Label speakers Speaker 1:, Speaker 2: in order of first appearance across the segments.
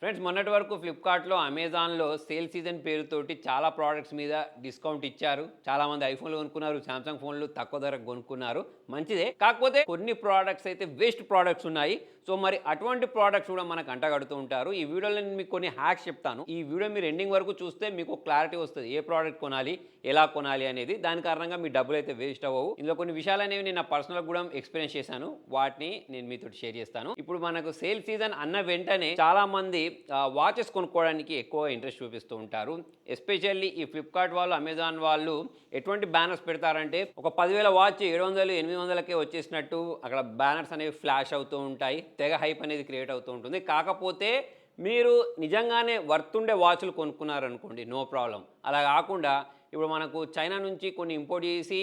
Speaker 1: Friends మొన్నటి వరకు ఫ్లిప్కార్ట్లో అమెజాన్లో సేల్ సీజన్ పేరుతోటి చాలా ప్రోడక్ట్స్ మీద డిస్కౌంట్ ఇచ్చారు. చాలామంది ఐఫోన్లు కొనుక్కున్నారు సామ్సంగ్ ఫోన్లు తక్కువ ధరకు కొనుక్కున్నారు. మంచిదే. కాకపోతే కొన్ని ప్రోడక్ట్స్ అయితే వేస్ట్ ప్రోడక్ట్స్ ఉన్నాయి. సో మరి అటువంటి ప్రోడక్ట్స్ కూడా మనకు అంటగడుతూ ఉంటారు. ఈ వీడియోలో నేను మీకు కొన్ని హ్యాక్స్ చెప్తాను. ఈ వీడియో మీరు ఎండింగ్ వరకు చూస్తే మీకు క్లారిటీ వస్తుంది. ఏ ప్రోడక్ట్ కొనాలి ఎలా కొనాలి అనేది. దాని కారణంగా మీ డబ్బులు అయితే వేస్ట్ అవ్వవు. ఇందులో కొన్ని విషయాలు అనేవి నేను నా పర్సనల్ కూడా ఎక్స్పీరియన్స్ చేశాను. వాటిని నేను మీతో షేర్ చేస్తాను. ఇప్పుడు మనకు సేల్ సీజన్ అన్న వెంటనే చాలా మంది వాచెస్ కొనుక్కోవడానికి ఎక్కువ ఇంట్రెస్ట్ చూపిస్తూ ఉంటారు. ఎస్పెషల్లీ ఈ ఫ్లిప్కార్ట్ వాళ్ళు అమెజాన్ వాళ్ళు ఎటువంటి బ్యానర్స్ పెడతారంటే ఒక పదివేల వాచ్ ఏడు వందలు ఎనిమిది వందలకే వచ్చేసినట్టు అక్కడ బ్యానర్స్ అనేవి ఫ్లాష్ అవుతూ ఉంటాయి. తెగ హైప్ అనేది క్రియేట్ అవుతూ ఉంటుంది. కాకపోతే మీరు నిజంగానే వర్తుండే వాచ్లు కొనుక్కున్నారనుకోండి నో ప్రాబ్లం. అలా కాకుండా ఇప్పుడు మనకు చైనా నుంచి కొన్ని ఇంపోర్ట్ చేసి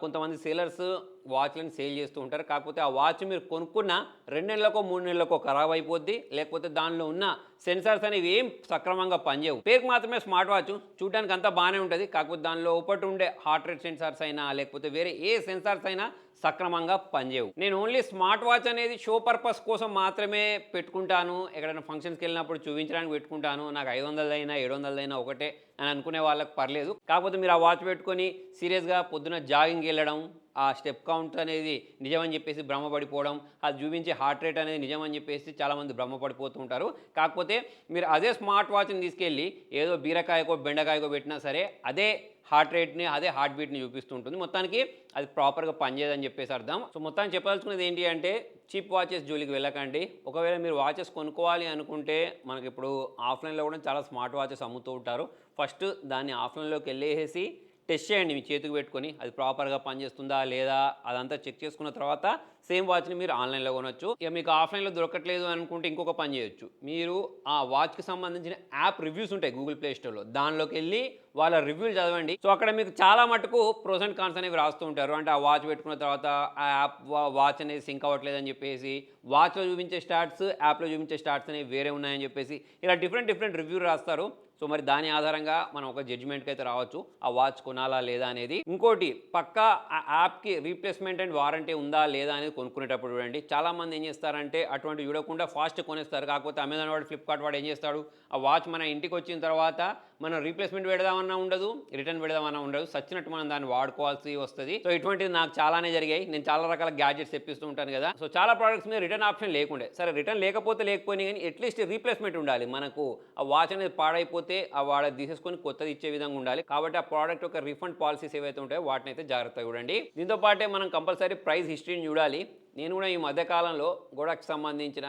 Speaker 1: కొంతమంది సేలర్స్ వాచ్లను సేల్ చేస్తూ ఉంటారు. కాకపోతే ఆ వాచ్ మీరు కొనుక్కున్న రెండు నెలలకో మూడు నెలలకో ఖరాబ్ అయిపోద్ది. లేకపోతే దానిలో ఉన్న సెన్సార్స్ అనేవి ఏం సక్రమంగా పనిచేయవు. పేరుకు మాత్రమే స్మార్ట్ వాచ్ చూడడానికి అంతా బాగానే ఉంటుంది. కాకపోతే దానిలో ఒకటి ఉండే హార్ట్ రేట్ సెన్సార్స్ అయినా లేకపోతే వేరే ఏ సెన్సార్స్ అయినా సక్రమంగా పనిచేయవు. నేను ఓన్లీ స్మార్ట్ వాచ్ అనేది షో పర్పస్ కోసం మాత్రమే పెట్టుకుంటాను. ఎక్కడైనా ఫంక్షన్స్కి వెళ్ళినప్పుడు చూపించడానికి పెట్టుకుంటాను. నాకు ఐదు వందలైనా ఏడు వందలైనా ఒకటే అని అనుకునే వాళ్ళకి పర్లేదు. కాకపోతే మీరు ఆ వాచ్ పెట్టుకొని సీరియస్గా పొద్దున జాగింగ్ వెళ్ళడం ఆ స్టెప్ కౌంట్ అనేది నిజమని చెప్పేసి భ్రమపడిపోవడం అది చూపించే హార్ట్ రేట్ అనేది నిజమని చెప్పేసి చాలామంది భ్రమపడిపోతూ ఉంటారు. కాకపోతే మీరు అదే స్మార్ట్ వాచ్ని తీసుకెళ్ళి ఏదో బీరకాయకో బెండకాయకో పెట్టినా సరే అదే హార్ట్ రేట్ని అదే హార్ట్ బీట్ని చూపిస్తూ ఉంటుంది. మొత్తానికి అది ప్రాపర్గా పనిచేయదని చెప్పేసి అర్థం. సో మొత్తానికి చెప్పదలుచుకున్నది ఏంటి అంటే చీప్ వాచెస్ జోలికి వెళ్ళకండి. ఒకవేళ మీరు వాచెస్ కొనుక్కోవాలి అనుకుంటే మనకి ఇప్పుడు ఆఫ్లైన్లో కూడా చాలా స్మార్ట్ వాచెస్ అమ్ముతూ ఉంటారు. ఫస్ట్ దాన్ని ఆఫ్లైన్లోకి వెళ్ళేసి టెస్ట్ చేయండి మీ చేతికి పెట్టుకొని. అది ప్రాపర్గా పనిచేస్తుందా లేదా అదంతా చెక్ చేసుకున్న తర్వాత సేమ్ వాచ్ని మీరు ఆన్లైన్లో కొనొచ్చు. ఇక మీకు ఆఫ్లైన్లో దొరకట్లేదు అనుకుంటే ఇంకొక పని చేయొచ్చు. మీరు ఆ వాచ్కి సంబంధించిన యాప్ రివ్యూస్ ఉంటాయి గూగుల్ ప్లే స్టోర్లో. దానిలోకి వెళ్ళి వాళ్ళ రివ్యూలు చదవండి. సో అక్కడ మీకు చాలా మటుకు ప్రోస్ అండ్ కాన్స్ అనేవి రాస్తూ ఉంటారు. అంటే ఆ వాచ్ పెట్టుకున్న తర్వాత ఆ యాప్ వాచ్ అనేది సింక్ అవ్వట్లేదు అని చెప్పేసి వాచ్లో చూపించే స్టార్ట్స్ యాప్లో చూపించే స్టార్ట్స్ అనేవి వేరే ఉన్నాయని చెప్పేసి ఇలా డిఫరెంట్ డిఫరెంట్ రివ్యూ రాస్తారు. సో మరి దాని ఆధారంగా మనం ఒక జడ్జిమెంట్కి అయితే రావచ్చు. ఆ వాచ్ కొనాలా లేదా అనేది. ఇంకోటి పక్కా ఆ యాప్కి రీప్లేస్మెంట్ అండ్ వారంటీ ఉందా లేదా అనేది కొనుక్కునేటప్పుడు చూడండి. చాలామంది ఏం చేస్తారంటే అటువంటి చూడకుండా ఫాస్ట్ కొనేస్తారు. కాకపోతే అమెజాన్ వాడు ఫ్లిప్కార్ట్ వాడు ఏం చేస్తాడు? ఆ వాచ్ మన ఇంటికి వచ్చిన తర్వాత మనం రీప్లేస్మెంట్ పెడదామన్నా ఉండదు రిటర్న్ పెడదామన్నా ఉండదు. సచ్చినట్టు మనం దాన్ని వాడుకోవాల్సి వస్తుంది. సో ఇటువంటిది నాకు చాలానే జరిగాయి. నేను చాలా రకాల గ్యాడ్జెట్స్ తెప్పిస్తూ ఉంటాను కదా. సో చాలా ప్రోడక్ట్స్ మీద రిటర్న్ ఆప్షన్ లేకుండే. సరే రిటర్న్ లేకపోతే లేకపోయినా కానీ అట్లీస్ట్ రీప్లేస్మెంట్ ఉండాలి. మనకు ఆ వాచ్ అనేది పాడైపోతే ఆ వాడ తీసేసుకొని కొత్తది ఇచ్చే విధంగా ఉండాలి. కాబట్టి ఆ ప్రోడక్ట్ యొక్క రిఫండ్ పాలసీస్ ఏవైతే ఉంటాయో వాటిని అయితే జాగ్రత్తగా చూడండి. దీంతో పాటే మనం కంపల్సరీ ప్రైస్ హిస్టరీని చూడాలి. నేను కూడా ఈ మధ్యకాలంలో గోడకు సంబంధించిన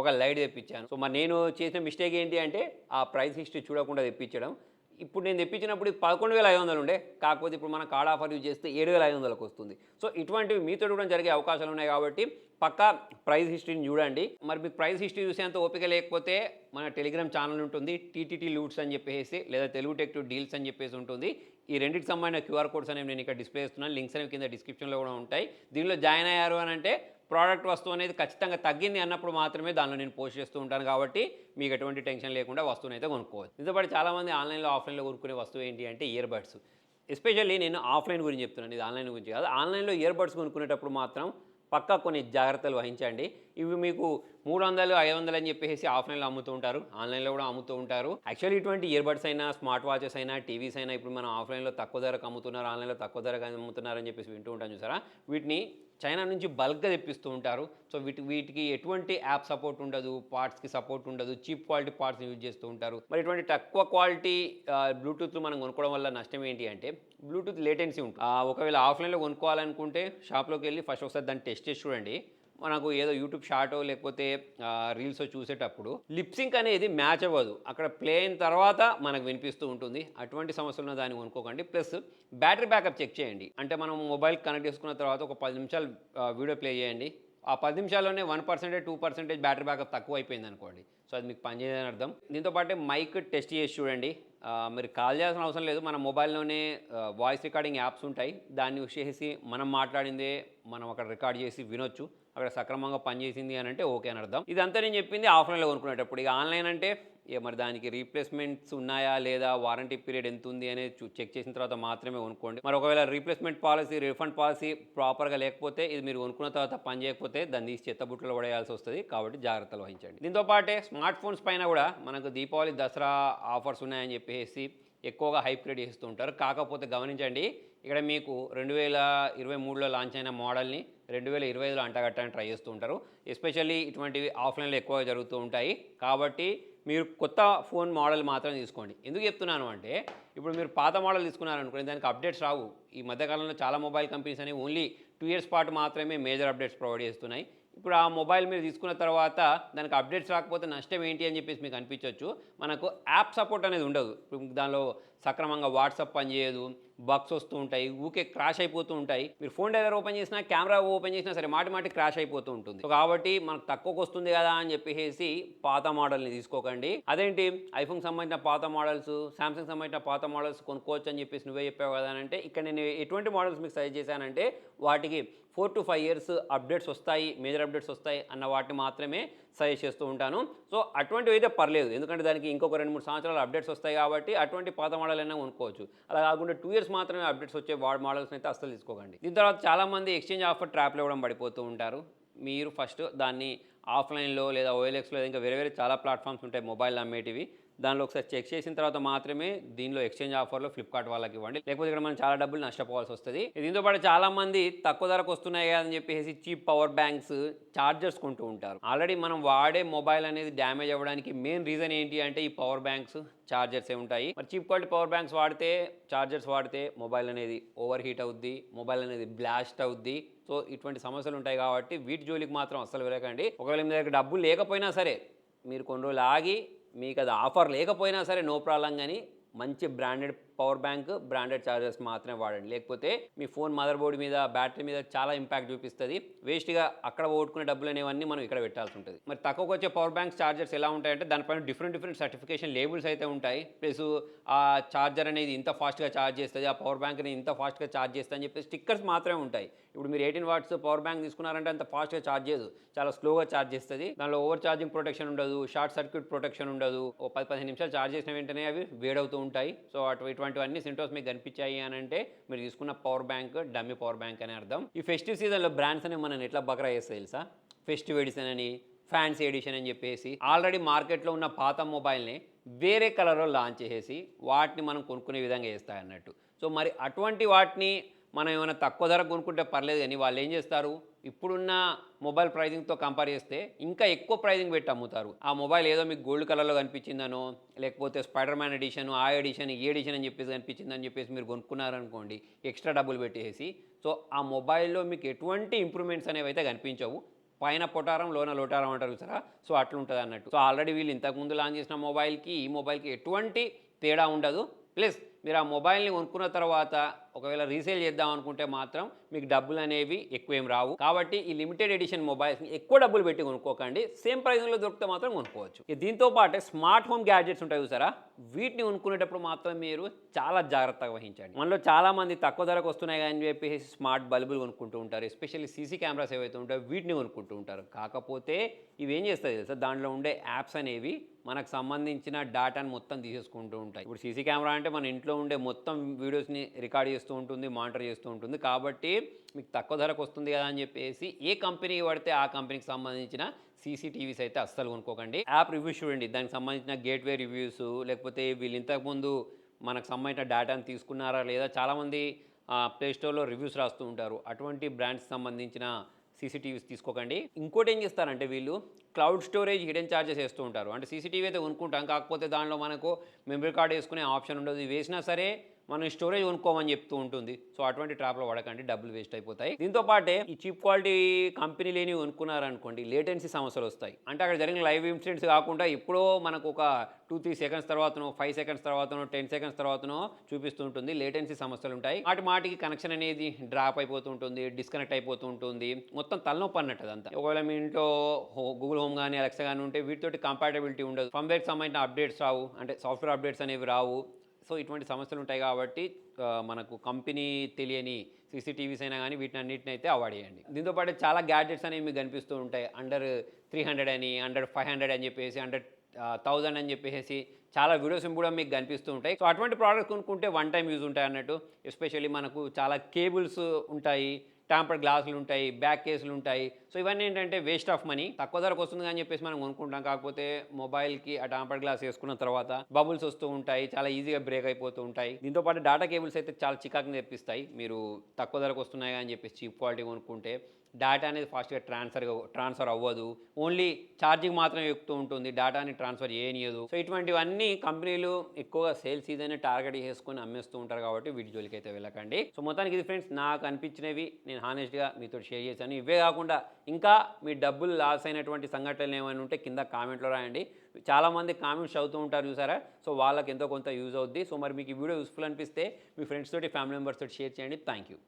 Speaker 1: ఒక లైట్ తెప్పించాను. సో మరి నేను చేసిన మిస్టేక్ ఏంటి అంటే ఆ ప్రైస్ హిస్టరీ చూడకుండా తెప్పించడం. ఇప్పుడు నేను తెప్పించినప్పుడు పదకొండు వేల ఐదు వందలు ఉండే. కాకపోతే ఇప్పుడు మన కార్డ్ ఆఫర్ యూజ్ చేస్తే ఏడు వేల ఐదు వందలకు వస్తుంది. సో ఇటువంటివి మీతో కూడా జరిగే అవకాశాలు ఉన్నాయి కాబట్టి పక్కా ప్రైస్ హిస్టరీని చూడండి. మరి మీకు ప్రైస్ హిస్టరీ చూసేంత ఓపిక లేకపోతే మన టెలిగ్రామ్ ఛానల్ ఉంటుంది టీటీటీ లూట్స్ అని చెప్పేసి లేదా తెలుగు టెక్ టు డీల్స్ అని చెప్పేసి ఉంటుంది. ఈ రెండింటికి సంబంధించిన క్యూఆర్ కోడ్స్ అనేవి నేను ఇక్కడ డిస్ప్లే చేస్తున్నాను. లింక్స్ అనేవి కింద డిస్క్రిప్షన్లో కూడా ఉంటాయి. దీనిలో జాయిన్ అయ్యారు అని అంటే ప్రోడక్ట్ వస్తువు అనేది ఖచ్చితంగా తగ్గింది అన్నప్పుడు మాత్రమే దానిలో నేను పోస్ట్ చేస్తూ ఉంటాను కాబట్టి మీకు ఎటువంటి టెన్షన్ లేకుండా వస్తువుని అయితే కొనుక్కోవచ్చు. దీంతో చాలామంది ఆన్లైన్లో ఆఫ్లైన్లో కొనుక్కునే వస్తువు ఏంటి అంటే ఇయర్ బడ్స్ ఎస్పెషల్లీ నేను ఆఫ్లైన్ గురించి చెప్తున్నాను. ఇది ఆన్లైన్ గురించి కాదు. ఆన్లైన్లో ఇయర్ బడ్స్ కొనుక్కునేటప్పుడు మాత్రం పక్కా కొన్ని జాగ్రత్తలు వహించండి. ఇవి మీకు మూడు వందలు ఐదు వందలు అని చెప్పేసి ఆఫ్లైన్లో అమ్ముతూ ఉంటారు. ఆన్లైన్లో కూడా అమ్ముతూ ఉంటారు. యాక్చువల్లీ ఇటువంటి ఇయర్బడ్స్ అయినా స్మార్ట్ వాచెస్ అయినా టీవీస్ అయినా ఇప్పుడు మనం ఆఫ్లైన్లో తక్కువ ధరకు అమ్ముతున్నారు ఆన్లైన్లో తక్కువ ధరకు అమ్ముతున్నారు అని చెప్పేసి వింటూ ఉంటాం చూసారా? వీటిని చైనా నుంచి బల్క్గా తెప్పిస్తూ ఉంటారు. సో వీటి వీటికి ఎటువంటి యాప్ సపోర్ట్ ఉండదు. పార్ట్స్కి సపోర్ట్ ఉండదు. చీప్ క్వాలిటీ పార్ట్స్ యూజ్ చేస్తూ ఉంటారు. మరి ఇటువంటి తక్కువ క్వాలిటీ బ్లూటూత్ మనం కొనుక్కోవడం వల్ల నష్టం ఏంటి అంటే బ్లూటూత్ లేటెన్సీ ఉంటుంది. ఒకవేళ ఆఫ్లైన్లో కొనుక్కోవాలనుకుంటే షాప్లోకి వెళ్ళి ఫస్ట్ ఒకసారి దాన్ని టెస్ట్ చేసి చూడండి. మనకు ఏదో యూట్యూబ్ షార్టో లేకపోతే రీల్స్ చూసేటప్పుడు లిప్సింక్ అనేది మ్యాచ్ అవ్వదు. అక్కడ ప్లే అయిన తర్వాత మనకు వినిపిస్తూ ఉంటుంది. అటువంటి సమస్యలను దాన్ని కొనుక్కోకండి. ప్లస్ బ్యాటరీ బ్యాకప్ చెక్ చేయండి. అంటే మనం మొబైల్ కనెక్ట్ చేసుకున్న తర్వాత ఒక పది నిమిషాలు వీడియో ప్లే చేయండి. ఆ పది నిమిషాల్లోనే one percentage two percentage battery backup తక్కువ అయిపోయింది అనుకోండి. సో అది మీకు పనిచేయదని అర్థం. దీంతోపాటే మైక్ టెస్ట్ చేసి చూడండి. మీరు కాల్ చేయాల్సిన అవసరం లేదు. మన మొబైల్లోనే వాయిస్ రికార్డింగ్ యాప్స్ ఉంటాయి. దాన్ని యూస్ చేసి మనం మాట్లాడిందే మనం అక్కడ రికార్డ్ చేసి వినొచ్చు. అక్కడ సక్రమంగా పనిచేసింది అని అంటే ఓకే అని అర్థం. ఇదంతా నేను చెప్పింది ఆఫ్లైన్లో కొనుక్కునేటప్పుడు. ఇక ఆన్లైన్ అంటే ఇక మరి దానికి రీప్లేస్మెంట్స్ ఉన్నాయా లేదా వారంటీ పీరియడ్ ఎంత ఉంది అనేది చెక్ చేసిన తర్వాత మాత్రమే కొనుక్కోండి. మరి ఒకవేళ రీప్లేస్మెంట్ పాలసీ రిఫండ్ పాలసీ ప్రాపర్గా లేకపోతే ఇది మీరు కొనుక్కున్న తర్వాత పని చేయకపోతే దాన్ని తీసి చెత్తబుట్టలో పడేయాల్సి వస్తుంది కాబట్టి జాగ్రత్తలు వహించండి. దీంతో పాటే స్మార్ట్ స్మార్ట్ ఫోన్స్ పైన కూడా మనకు దీపావళి దసరా ఆఫర్స్ ఉన్నాయని చెప్పేసి ఎక్కువగా హైప్ క్రియేట్ చేస్తూ ఉంటారు. కాకపోతే గమనించండి ఇక్కడ మీకు రెండు వేల ఇరవై మూడులో లాంచ్ అయిన మోడల్ని రెండు వేల ఇరవై ఐదులో అంటగట్టడానికి ట్రై చేస్తూ ఉంటారు. ఎస్పెషల్లీ ఇటువంటివి ఆఫ్లైన్లో ఎక్కువగా జరుగుతూ ఉంటాయి. కాబట్టి మీరు కొత్త ఫోన్ మోడల్ మాత్రం తీసుకోండి. ఎందుకు చెప్తున్నాను అంటే ఇప్పుడు మీరు పాత మోడల్ తీసుకున్నారనుకోండి దానికి అప్డేట్స్ రావు. ఈ మధ్యకాలంలో చాలా మొబైల్ కంపెనీస్ అనేవి ఓన్లీ టూ ఇయర్స్ పాటు మాత్రమే మేజర్ అప్డేట్స్ ప్రొవైడ్ చేస్తున్నాయి. ఇప్పుడు ఆ మొబైల్ మీరు తీసుకున్న తర్వాత దానికి అప్డేట్స్ రాకపోతే నష్టం ఏంటి అని చెప్పేసి మీకు అనిపించవచ్చు మనకు యాప్ సపోర్ట్ అనేది ఉండదు. ఇప్పుడు దానిలో సక్రమంగా వాట్సాప్ పనిచేయదు. బగ్స్ వస్తూ ఉంటాయి ఊకే క్రాష్ అయిపోతూ ఉంటాయి. మీరు ఫోన్ డైలర్ ఓపెన్ చేసినా కెమెరా ఓపెన్ చేసినా సరే మాటి మాటి క్రాష్ అయిపోతూ ఉంటుంది. సో కాబట్టి మనకు తక్కువకు వస్తుంది కదా అని చెప్పేసి పాత మోడల్ని తీసుకోకండి. అదేంటి? ఐఫోన్ సంబంధించిన పాత మోడల్స్ సామ్సంగ్ సంబంధించిన పాత మోడల్స్ కొనుక్కోవచ్చు అని చెప్పేసి నువ్వే చెప్పావు కదా అని అంటే ఇక్కడ నేను ఎటువంటి మోడల్స్ మీకు సజెస్ట్ చేశానంటే వాటికి four to five years updates వస్తాయి మేజర్ అప్డేట్స్ వస్తాయి అన్న వాటిని మాత్రమే సజెస్ట్ చేస్తూ ఉంటాను. సో అటువంటివి అయితే పర్లేదు. ఎందుకంటే దానికి ఇంకొక రెండు మూడు సంవత్సరాలు అప్డేట్స్ వస్తాయి కాబట్టి అటువంటి పాత మోడల్ అయినా కొనుక్కోవచ్చు. అలా కాకుండా టూ ఇయర్స్ మాత్రమే అప్డేట్స్ వచ్చే వాడ్ మోడల్స్ అయితే అస్సలు తీసుకోకండి. దీని తర్వాత చాలామంది ఎక్స్చేంజ్ ఆఫర్ ట్రాప్లో ఇవ్వడం పడిపోతూ ఉంటారు. మీరు ఫస్ట్ దాన్ని ఆఫ్లైన్లో లేదా ఓఎల్ఎక్స్లో ఇంకా వేరే వేరే చాలా ప్లాట్ఫామ్స్ ఉంటాయి మొబైల్ అమ్మేటివి. దానిలో ఒకసారి చెక్ చేసిన తర్వాత మాత్రమే దీనిలో ఎక్స్చేంజ్ ఆఫర్లో ఫ్లిప్కార్ట్ వాళ్ళకి ఇవ్వండి. లేకపోతే ఇక్కడ మనం చాలా డబ్బులు నష్టపోవాల్సి వస్తుంది. దీంతో పాటు చాలా మంది తక్కువ ధరకు వస్తున్నాయి కదా అని చెప్పేసి చీప్ పవర్ బ్యాంక్స్ చార్జర్స్ కొంటూ ఉంటారు. ఆల్రెడీ మనం వాడే మొబైల్ అనేది డ్యామేజ్ అవ్వడానికి మెయిన్ రీజన్ ఏంటి అంటే ఈ పవర్ బ్యాంక్స్ చార్జర్స్ ఏ ఉంటాయి. మరి చీప్ క్వాలిటీ పవర్ బ్యాంక్స్ వాడితే చార్జర్స్ వాడితే మొబైల్ అనేది ఓవర్ హీట్ అవుద్ది మొబైల్ అనేది బ్లాస్ట్ అవుద్ది. సో ఇటువంటి సమస్యలు ఉంటాయి కాబట్టి వీటి జోలికి మాత్రం అస్సలు వెళ్ళకండి. ఒకవేళ మీ దగ్గర డబ్బులు లేకపోయినా సరే మీరు కొన్ని రోజులు ఆగి మీకు అది ఆఫర్ లేకపోయినా సరే నో ప్రాబ్లం కానీ మంచి branded power bank branded chargers మాత్రమే వాడండి. లేకపోతే మీ ఫోన్ మదర్ బోర్డ్ మీద బ్యాటరీ మీద చాలా ఇంపాక్ట్ చూపిస్తుంది. వేస్ట్గా అక్కడ ఓడుకునే డబ్బులు అనేవన్నీ మనం ఇక్కడ పెట్టాల్సి ఉంటుంది. మరి తక్కువకి వచ్చే పవర్ బ్యాంక్ ఛార్జర్స్ ఎలా ఉంటాయంటే దానిపైన డిఫరెంట్ డిఫరెంట్ సర్టిఫికేషన్ లేబుల్స్ అయితే ఉంటాయి. ప్లస్ ఆ ఛార్జర్ అనేది ఇంత ఫాస్ట్గా ఛార్జ్ చేస్తుంది ఆ పవర్ బ్యాంక్ని ఇంత ఫాస్ట్గా ఛార్జ్ చేస్తుంది అని చెప్పి స్టిక్కర్స్ మాత్రమే ఉంటాయి. ఇప్పుడు మీరు ఎయిటీన్ వాట్స్ పవర్ బ్యాంక్ తీసుకున్నారంటే అంత ఫాస్ట్గా ఛార్జ్ చేయదు. చాలా స్లోగా ఛార్జ్ చేస్తుంది. దానిలో ఓవర్ ఛార్జింగ్ ప్రొటెక్షన్ ఉండదు షార్ట్ సర్క్యూట్ ప్రొటెక్షన్ ఉండదు. ఓ పది పదిహేను నిమిషాలు ఛార్జ్ చేసిన వెంటనే అవి వేడవుతూ ఉంటాయి. సో అటు ఇటువంటివన్నీ సింటోస్ మీకు కనిపించాయి అని అంటే మీరు తీసుకున్న power bank dummy power bank అని అర్థం. ఈ ఫెస్టివ్ సీజన్లో బ్రాండ్స్ అనేవి మనం ఎట్లా బకరా చేస్తే తెలుసా? ఫెస్టివ్ ఎడిషన్ అని ఫ్యాన్సీ ఎడిషన్ అని చెప్పేసి ఆల్రెడీ మార్కెట్లో ఉన్న పాత మొబైల్ని వేరే కలర్లో లాంచ్ చేసేసి వాటిని మనం కొనుక్కునే విధంగా చేస్తాయి అన్నట్టు. సో మరి అటువంటి వాటిని మనం ఏమైనా తక్కువ ధర కొనుక్కుంటే పర్లేదు కానీ వాళ్ళు ఏం చేస్తారు? ఇప్పుడున్న మొబైల్ ప్రైజింగ్తో కంపేర్ చేస్తే ఇంకా ఎక్కువ ప్రైజింగ్ పెట్టి అమ్ముతారు. ఆ మొబైల్ ఏదో మీకు గోల్డ్ కలర్లో కనిపించిందనో లేకపోతే స్పైడర్ మ్యాన్ ఎడిషన్ ఆ ఎడిషన్ ఈ ఎడిషన్ అని చెప్పేసి కనిపించిందని చెప్పేసి మీరు కొనుక్కున్నారనుకోండి ఎక్స్ట్రా డబ్బులు పెట్టేసి సో ఆ మొబైల్లో మీకు ఎటువంటి ఇంప్రూవ్మెంట్స్ అనేవి అయితే కనిపించవు. పైన పొటారం లోన లోటారం అంటారు చూసారా సో అట్లుంటుంది అన్నట్టు. సో ఆల్రెడీ వీళ్ళు ఇంతకుముందు లాంచ్ చేసిన మొబైల్కి ఈ మొబైల్కి ఎటువంటి తేడా ఉండదు. ప్లస్ మీరు ఆ మొబైల్ని కొనుక్కున్న తర్వాత ఒకవేళ రీసేల్ చేద్దాం అనుకుంటే మాత్రం మీకు డబ్బులు అనేవి ఎక్కువ ఏం రావు. కాబట్టి ఈ లిమిటెడ్ ఎడిషన్ మొబైల్స్ని ఎక్కువ డబ్బులు పెట్టి కొనుక్కోకండి. సేమ్ ప్రైస్లో దొరికితే మాత్రం కొనుక్కోవచ్చు. దీంతో పాటు స్మార్ట్ హోమ్ గ్యాడ్జెట్స్ ఉంటాయి చూసారా? వీటిని కొనుక్కునేటప్పుడు మాత్రం మీరు చాలా జాగ్రత్తగా వహించండి. మనలో చాలామంది తక్కువ ధరకు వస్తున్నాయి అని చెప్పేసి స్మార్ట్ బల్బులు కొనుక్కుంటూ ఉంటారు. ఎస్పెషల్లీ సీసీ కెమెరాస్ ఏవైతే ఉంటాయో వీటిని కొనుక్కుంటూ ఉంటారు. కాకపోతే ఇవి ఏం చేస్తాయి తెలుసా? దాంట్లో ఉండే యాప్స్ అనేవి మనకు సంబంధించిన డేటాను మొత్తం తీసేసుకుంటూ ఉంటాయి. ఇప్పుడు సీసీ కెమెరా అంటే మన ఇంట్లో ఉండే మొత్తం వీడియోస్ని రికార్డ్ చేస్తూ ఉంటుంది మానిటర్ చేస్తూ ఉంటుంది. కాబట్టి మీకు తక్కువ ధరకు వస్తుంది కదా అని చెప్పేసి ఏ కంపెనీకి పడితే ఆ కంపెనీకి సంబంధించిన సీసీటీవీస్ అయితే అస్సలు కొనుక్కోకండి. యాప్ రివ్యూస్ చూడండి. దానికి సంబంధించిన గేట్వే రివ్యూస్ లేకపోతే వీళ్ళు ఇంతకుముందు మనకు సంబంధించిన డేటాను తీసుకున్నారా లేదా? చాలామంది ప్లేస్టోర్లో రివ్యూస్ రాస్తూ ఉంటారు. అటువంటి బ్రాండ్స్ సంబంధించిన సీసీటీవీస్ తీసుకోకండి. ఇంకోటి ఏం చేస్తారంటే వీళ్ళు క్లౌడ్ స్టోరేజ్ హిడెన్ ఛార్జెస్ వేస్తూ ఉంటారు. అంటే సీసీటీవీ అయితే కొనుక్కుంటాం. కాకపోతే దానిలో మనకు మెమరీ కార్డ్ వేసుకునే ఆప్షన్ ఉండదు. వేసినా సరే మనం స్టోరేజ్ కొనుక్కోమని చెప్తూ ఉంటుంది. సో అటువంటి ట్రాప్లో పడకండి డబ్బులు వేస్ట్ అయిపోతాయి. దీంతో పాటే ఈ చీప్ క్వాలిటీ కంపెనీ లేని కొనుక్కున్నారనుకోండి లేటెన్సీ సమస్యలు వస్తాయి. అంటే అక్కడ జరిగిన లైవ్ ఇన్సిడెంట్స్ కాకుండా ఎప్పుడో మనకు ఒక టూ త్రీ సెకండ్స్ తర్వాతనో ఫైవ్ సెకండ్స్ తర్వాతనో టెన్ సెకండ్స్ తర్వాతనో చూపిస్తూ ఉంటుంది. లేటెన్సీ సమస్యలు ఉంటాయి. వాటి మాటికి కనెక్షన్ అనేది డ్రాప్ అయిపోతూ ఉంటుంది డిస్కనెక్ట్ అయిపోతూ ఉంటుంది మొత్తం తలనొప్పి అన్నట్టు అదంతా. ఒకవేళ మీ ఇంట్లో గూగుల్ హోమ్ కానీ అలెక్సా కానీ ఉంటే వీటితోటి కంపాటబిలిటీ ఉండదు. ఫర్మ్వేర్కి సంబంధించిన అప్డేట్స్ రావు. అంటే సాఫ్ట్వేర్ అప్డేట్స్ అనేవి రావు. సో ఇటువంటి సమస్యలు ఉంటాయి కాబట్టి మనకు కంపెనీ తెలియని సీసీటీవీస్ అయినా కానీ వీటిని అన్నిటిని అయితే అవాయిడ్ చేయండి. దీంతో పాటు చాలా గ్యాడ్జెట్స్ అనేవి మీకు కనిపిస్తూ ఉంటాయి. అండర్ త్రీ హండ్రెడ్ అని అండర్ ఫైవ్ హండ్రెడ్ అని చెప్పేసి అండర్ థౌజండ్ అని చెప్పేసి చాలా వీడియోస్ కూడా మీకు కనిపిస్తూ ఉంటాయి. సో అటువంటి ప్రోడక్ట్ కొనుక్కుంటే వన్ టైం యూజ్ ఉంటాయి అన్నట్టు. ఎస్పెషల్లీ మనకు చాలా కేబుల్స్ ఉంటాయి. టాంపర్ గ్లాసులు ఉంటాయి బ్యాక్ కేసులు ఉంటాయి. సో ఇవన్నీ ఏంటంటే వేస్ట్ ఆఫ్ మనీ తక్కువ ధరకు వస్తుంది అని చెప్పేసి మనం కొనుక్కుంటాం. కాకపోతే మొబైల్కి ఆ టాంపర్ గ్లాస్ వేసుకున్న తర్వాత బబుల్స్ వస్తూ ఉంటాయి చాలా ఈజీగా బ్రేక్ అయిపోతూ ఉంటాయి. దీంతో పాటు డాటా కేబుల్స్ అయితే చాలా చికాకుని తెప్పిస్తాయి మీరు తక్కువ ధరకు వస్తున్నాయి అని చెప్పేసి చీప్ క్వాలిటీ కొనుక్కుంటే. డేటా అనేది ఫాస్ట్గా ట్రాన్స్ఫర్ ట్రాన్స్ఫర్ అవ్వదు. ఓన్లీ ఛార్జింగ్ మాత్రమే ఎక్కుతూ ఉంటుంది. డేటాని ట్రాన్స్ఫర్ చేయనియదు. సో ఇటువంటివన్నీ కంపెనీలు ఎక్కువగా సేల్ సీజన్ టార్గెట్ చేసుకొని అమ్మేస్తూ ఉంటారు కాబట్టి వీటి జోలికి అయితే వెళ్ళకండి. సో మొత్తానికి ఇది ఫ్రెండ్స్ నాకు అనిపించినవి. నేను హానెస్ట్గా మీతో షేర్ చేశాను. ఇవే కాకుండా ఇంకా మీ డబ్బులు లాస్ అయినటువంటి సంఘటనలు ఏమైనా ఉంటే కింద కామెంట్లో రాయండి. చాలామంది కామెంట్స్ చదువుతూ ఉంటారు చూసారా? సో వాళ్ళకి ఎంతో కొంత యూజ్ అవుద్ది. సో మరి మీకు ఈ వీడియో యూస్ఫుల్ అనిపిస్తే మీ ఫ్రెండ్స్ తోటి ఫ్యామిలీ మెంబర్స్ తోటి షేర్ చేయండి. Thank you.